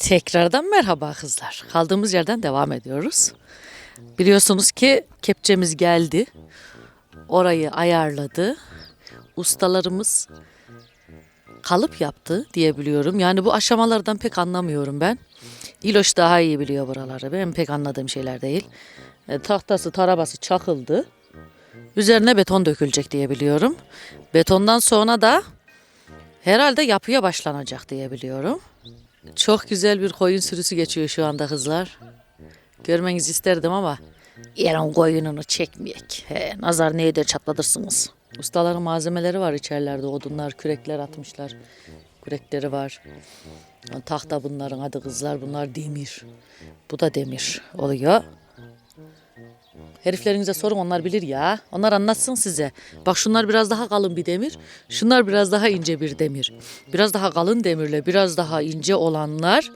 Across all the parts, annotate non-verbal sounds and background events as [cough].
Tekrardan merhaba kızlar. Kaldığımız yerden devam ediyoruz. Biliyorsunuz ki kepçemiz geldi. Orayı ayarladı. Ustalarımız kalıp yaptı diyebiliyorum. Yani bu aşamalardan pek anlamıyorum ben. İloş daha iyi biliyor buraları. Benim pek anladığım şeyler değil. E, tahtası, tarabası çakıldı. Üzerine beton dökülecek diye biliyorum. Betondan sonra da herhalde yapıya başlanacak diye biliyorum. Çok güzel bir koyun sürüsü geçiyor şu anda kızlar. Görmenizi isterdim ama yarın koyununu çekmeyek. He, nazar ne eder çatlatırsınız. Ustaların malzemeleri var içerilerde. Odunlar, kürekler atmışlar. Kürekleri var. Tahta bunların adı kızlar. Bunlar demir. Bu da demir oluyor. Heriflerinize sorun onlar bilir ya. Onlar anlatsın size. Bak şunlar biraz daha kalın bir demir. Şunlar biraz daha ince bir demir. Biraz daha kalın demirle biraz daha ince olanlar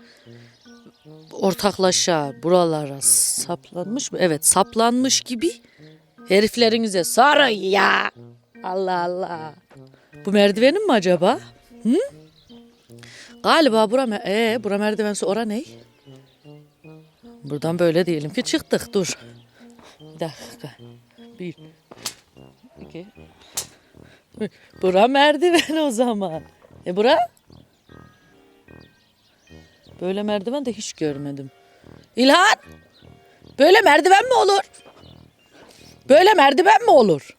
ortaklaşa buralara saplanmış mı? Evet saplanmış gibi heriflerinize sorun ya. Allah Allah. Bu merdivenin mi acaba? Hı? Galiba bura, me- ee, bura merdivense ora ne? Buradan böyle diyelim ki çıktık dur. Bir dakika. Bir. iki. Bura merdiven o zaman. E bura? Böyle merdiven de hiç görmedim. İlhan! Böyle merdiven mi olur? Böyle merdiven mi olur?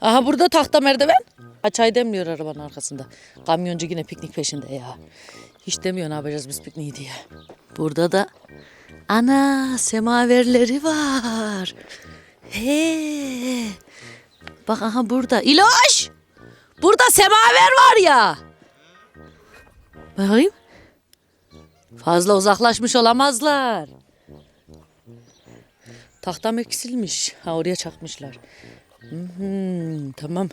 Aha burada tahta merdiven. Ha, çay demliyor arabanın arkasında. Kamyoncu yine piknik peşinde ya. Hiç demiyor ne yapacağız biz pikniği diye. Burada da ana semaverleri var. He. Bak aha burada. İloş! Burada semaver var ya. Bakayım. Fazla uzaklaşmış olamazlar. Tahtam eksilmiş. Ha oraya çakmışlar. Hmm, tamam.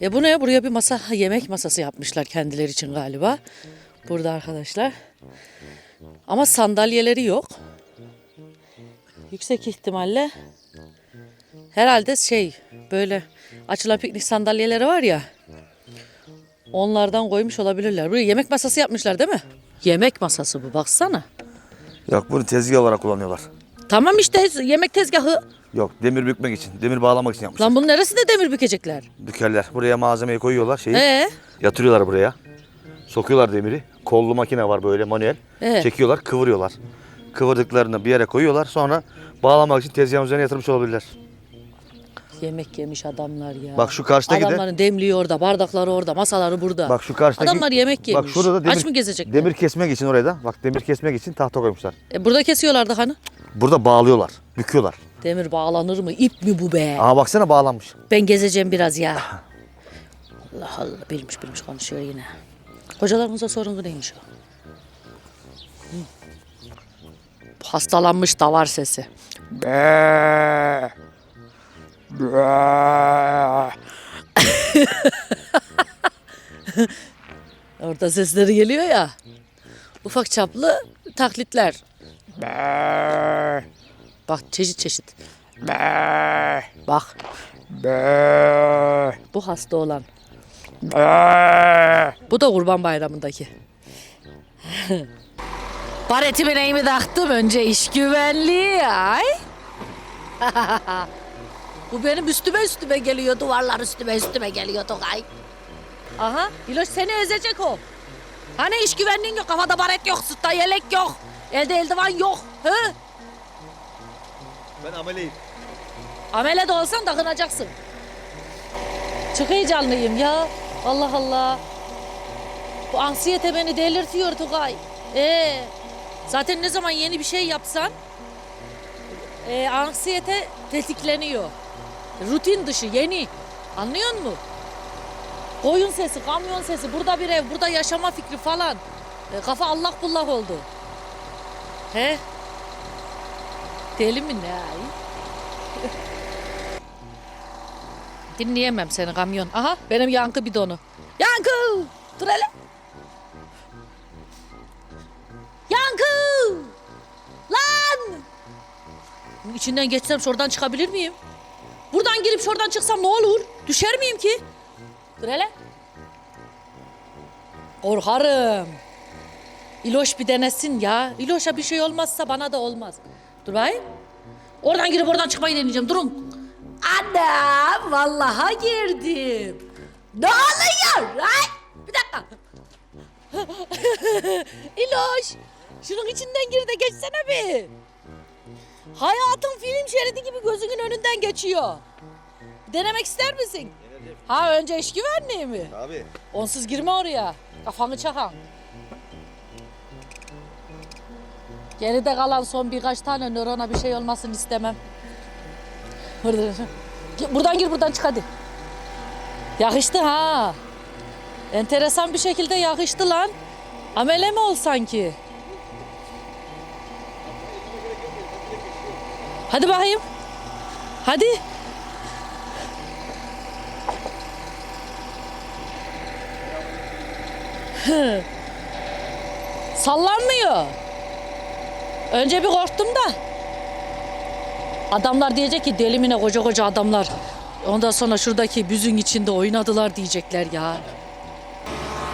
E bu ne? Buraya bir masa, yemek masası yapmışlar kendileri için galiba. Burada arkadaşlar. Ama sandalyeleri yok. Yüksek ihtimalle herhalde şey böyle açılan piknik sandalyeleri var ya. Onlardan koymuş olabilirler. Buraya yemek masası yapmışlar değil mi? Yemek masası bu baksana. Yok bunu tezgah olarak kullanıyorlar. Tamam işte yemek tezgahı. Yok demir bükmek için, demir bağlamak için yapmışlar. Lan bunun neresinde demir bükecekler? Bükerler. Buraya malzemeyi koyuyorlar şeyi. Ee? Yatırıyorlar buraya. Sokuyorlar demiri. Kollu makine var böyle manuel. Evet. Çekiyorlar, kıvırıyorlar. Kıvırdıklarını bir yere koyuyorlar. Sonra bağlamak için tezgahın üzerine yatırmış olabilirler. Yemek yemiş adamlar ya. Bak şu karşıdaki de- Adamların demliği orada, bardakları orada, masaları burada. Bak şu karşıdaki Adamlar yemek yemiş. Bak şurada da demir, Aç mı gezecekler? Demir kesmek için oraya da. Bak demir kesmek için tahta koymuşlar. E, burada kesiyorlardı hani. Burada bağlıyorlar, büküyorlar. Demir bağlanır mı? İp mi bu be? Ama baksana bağlanmış. Ben gezeceğim biraz ya. Allah Allah bilmiş bilmiş konuşuyor yine. Hocalarımıza sorun neymiş o? Hastalanmış davar sesi. [laughs] Orada sesleri geliyor ya. Ufak çaplı taklitler. Bak çeşit çeşit. Bak. Bu hasta olan. Bu da kurban bayramındaki. [laughs] Baretimi neyimi taktım önce iş güvenliği ay. [laughs] Bu benim üstüme üstüme geliyor duvarlar üstüme üstüme geliyor Tokay. Aha İloş seni ezecek o. Hani iş güvenliğin yok kafada baret yok sırtta yelek yok. Elde eldivan yok. Hı? Ben ameleyim. Amele de olsan takınacaksın. Çok heyecanlıyım ya. Allah Allah. Bu anksiyete beni delirtiyor Tugay. Ee, zaten ne zaman yeni bir şey yapsan e, anksiyete tetikleniyor. Rutin dışı yeni. Anlıyor musun? Koyun sesi, kamyon sesi, burada bir ev, burada yaşama fikri falan. E, kafa allak bullak oldu. He? Deli mi ne? Dinleyemem seni kamyon. Aha benim yankı bidonu. Yankı! Dur hele. İçinden geçsem şuradan çıkabilir miyim? Buradan girip şuradan çıksam ne olur? Düşer miyim ki? Dur hele. Korkarım. İloş bir denesin ya. İloş'a bir şey olmazsa bana da olmaz. Dur bakayım. Oradan girip oradan çıkmayı deneyeceğim. Durun. Anam vallaha girdim. Ne oluyor lan? Bir dakika. [laughs] İloş. Şunun içinden gir de geçsene bir. Hayatın film şeridi gibi gözünün önünden geçiyor. Denemek ister misin? Ha önce iş güvenliği mi? Abi. Onsuz girme oraya. Kafanı çakan. Geride kalan son birkaç tane nörona bir şey olmasını istemem. Burada- Buradan gir buradan çık hadi. Yakıştı ha. Enteresan bir şekilde yakıştı lan. Amele mi ol sanki? Hadi bakayım. Hadi. Sallanmıyor. Önce bir korktum da. Adamlar diyecek ki delimine koca koca adamlar. Ondan sonra şuradaki büzün içinde oynadılar diyecekler ya.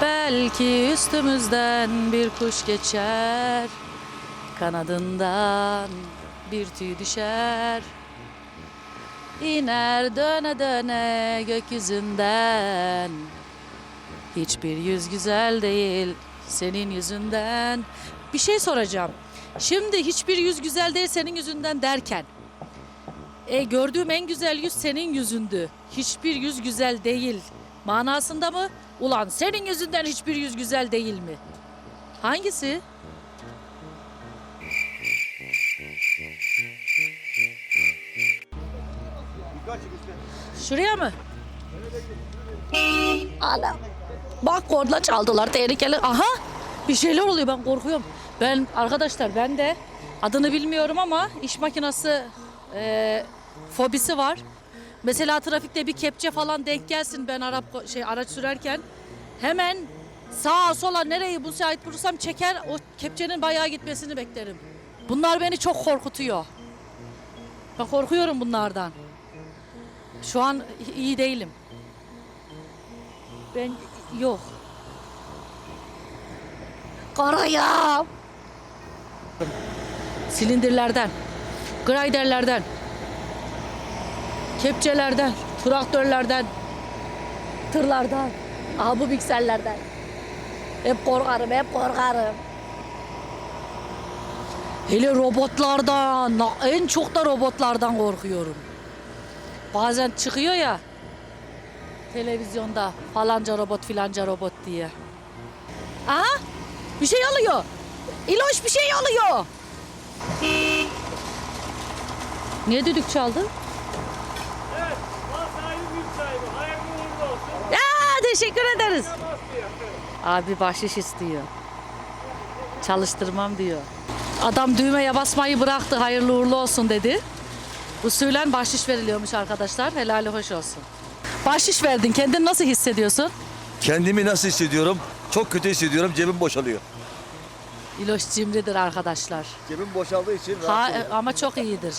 Belki üstümüzden bir kuş geçer. Kanadından bir tüy düşer. İner döne döne gökyüzünden. Hiçbir yüz güzel değil senin yüzünden. Bir şey soracağım. Şimdi hiçbir yüz güzel değil senin yüzünden derken. E, gördüğüm en güzel yüz senin yüzündü. Hiçbir yüz güzel değil. Manasında mı? Ulan senin yüzünden hiçbir yüz güzel değil mi? Hangisi? Şuraya mı? Ana. Bak korna çaldılar tehlikeli. Aha bir şeyler oluyor ben korkuyorum. Ben arkadaşlar ben de adını bilmiyorum ama iş makinesi e, fobisi var. Mesela trafikte bir kepçe falan denk gelsin ben Arap şey araç sürerken hemen sağa sola nereyi bu sait bulursam çeker o kepçenin bayağı gitmesini beklerim. Bunlar beni çok korkutuyor. Ben korkuyorum bunlardan. Şu an iyi değilim. Ben yok. Karayam. Silindirlerden, griderlerden, kepçelerden, traktörlerden, tırlardan, aha bu. Hep korkarım, hep korkarım. Hele robotlardan, en çok da robotlardan korkuyorum. Bazen çıkıyor ya televizyonda falanca robot filanca robot diye. Aha bir şey alıyor. İloş bir şey alıyor. Niye düdük çaldı? Evet, mal sahibi mülk sahibi. Hayırlı uğurlu olsun. Ya teşekkür ederiz. Basmıyor. Abi bahşiş istiyor. Çalıştırmam diyor. Adam düğmeye basmayı bıraktı hayırlı uğurlu olsun dedi. Usulen bahşiş veriliyormuş arkadaşlar. Helali hoş olsun. Bahşiş verdin. Kendini nasıl hissediyorsun? Kendimi nasıl hissediyorum? Çok kötü hissediyorum. Cebim boşalıyor. İloş cimridir arkadaşlar. Cebim boşaldığı için Ha, rahat e, ama çok iyidir.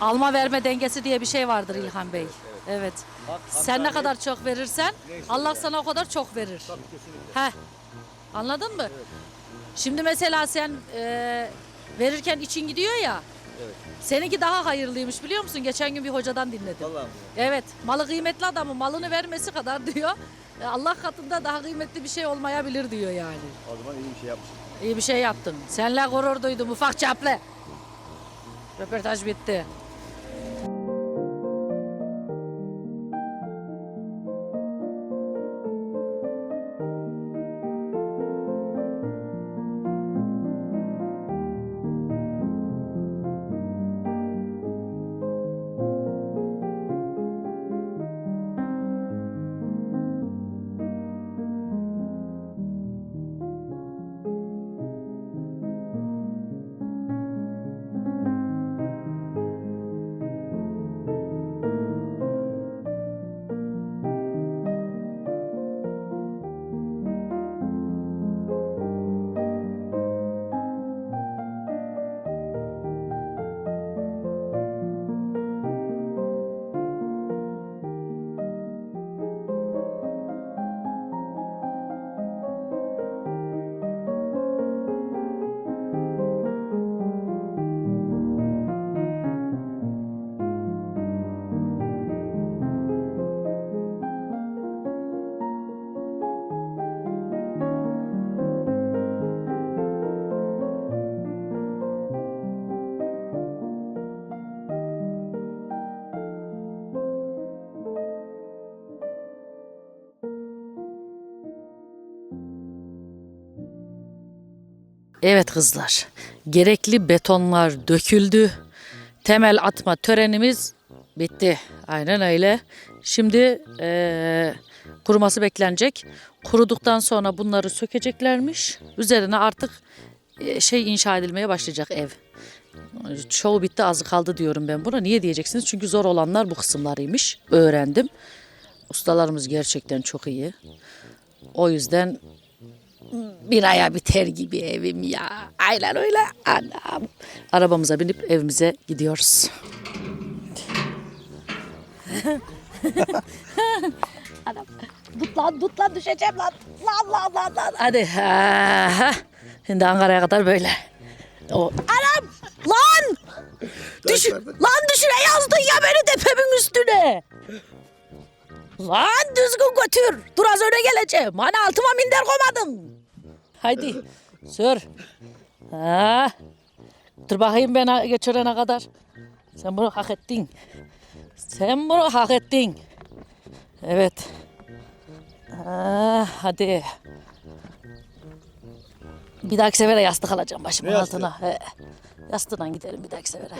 Alma verme dengesi diye bir şey vardır İlhan Bey. Evet. Sen ne kadar çok verirsen Allah sana o kadar çok verir. He. Anladın mı? Şimdi mesela sen e, verirken için gidiyor ya. Seninki daha hayırlıymış biliyor musun? Geçen gün bir hocadan dinledim. Vallahi? Evet. Malı kıymetli adamın malını vermesi kadar [laughs] diyor. e, Allah katında daha kıymetli bir şey olmayabilir diyor yani. O zaman iyi bir şey yapmışım. İyi bir şey yaptın. Senle gurur duydum ufak çaplı. Röportaj bitti. Evet kızlar. Gerekli betonlar döküldü. Temel atma törenimiz bitti. Aynen öyle. Şimdi eee, kuruması beklenecek. Kuruduktan sonra bunları sökeceklermiş. Üzerine artık eee, şey inşa edilmeye başlayacak ev. Çoğu bitti azı kaldı diyorum ben buna. Niye diyeceksiniz? Çünkü zor olanlar bu kısımlarıymış. Öğrendim. Ustalarımız gerçekten çok iyi. O yüzden binaya biter gibi evim ya. Aynen öyle. Anam. Arabamıza binip evimize gidiyoruz. [laughs] Anam. Tut lan tut lan düşeceğim lan. Lan lan lan lan. Hadi. Ha. Şimdi Ankara'ya kadar böyle. O. Anam. Lan. Düş lan düşüre yazdın ya beni tepemin üstüne. Lan düzgün götür. Dur az öne geleceğim. Hani altıma minder koymadın. Haydi sür. Ha. Dur bakayım ben geçirene kadar. Sen bunu hak ettin. Sen bunu hak ettin. Evet. Ha, hadi. Bir dahaki sefere yastık alacağım başımın altına. He. Yastığına gidelim bir dahaki sefere.